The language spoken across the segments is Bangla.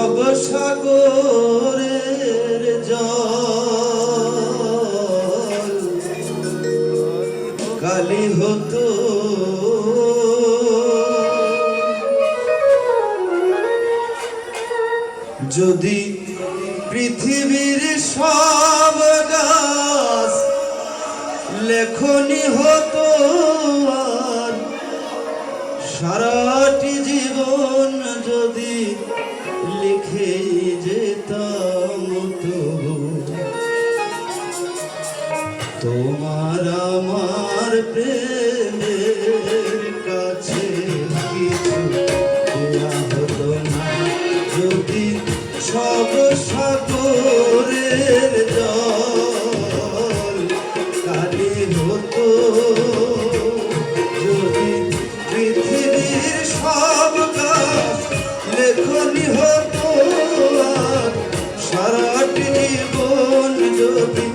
সব সাগরের জল। কালি হতো। যদি পৃথিবীর সব গাছ লেখনি হতো সারাটি জীবন যদি লিখে যেতাম তবু তোমার আমার প্রেমের সারাটি জীবন যদি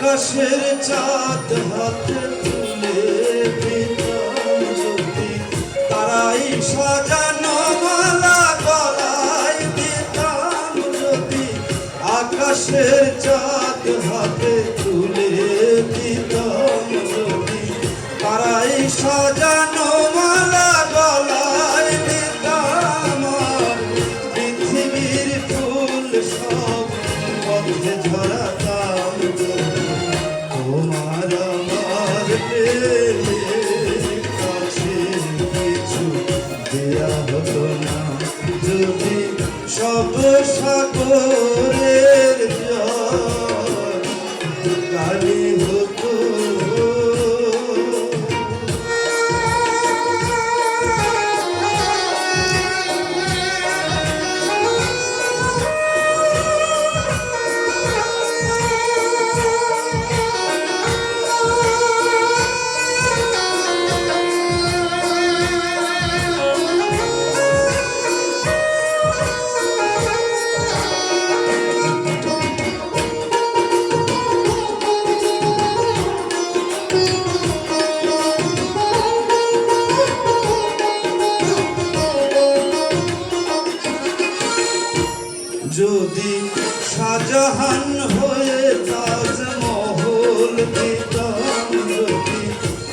আকাশের চাঁদ হাতে তুলে দিতাম যদি তারাই সাজানো মালা গলায় দিতাম যদি আকাশের চাঁদ হাতে তুলে দিতাম যদি তারাই সাজানো সব সাগরের শাহজাহান হয়ে তাজমহল দিতাম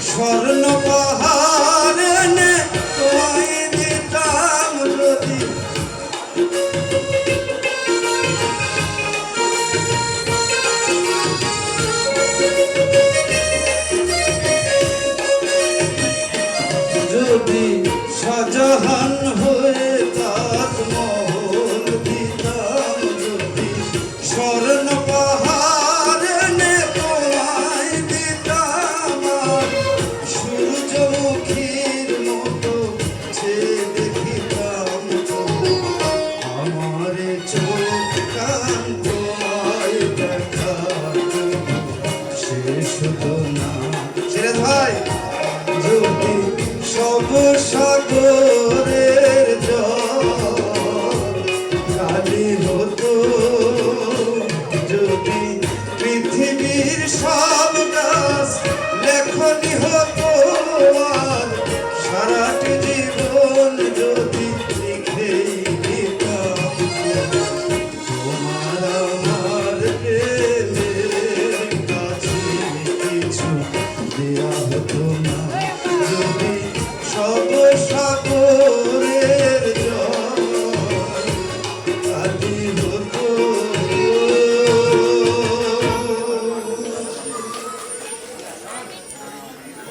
স্বর্ণ পাহাড় ভাই যদি সব সাগর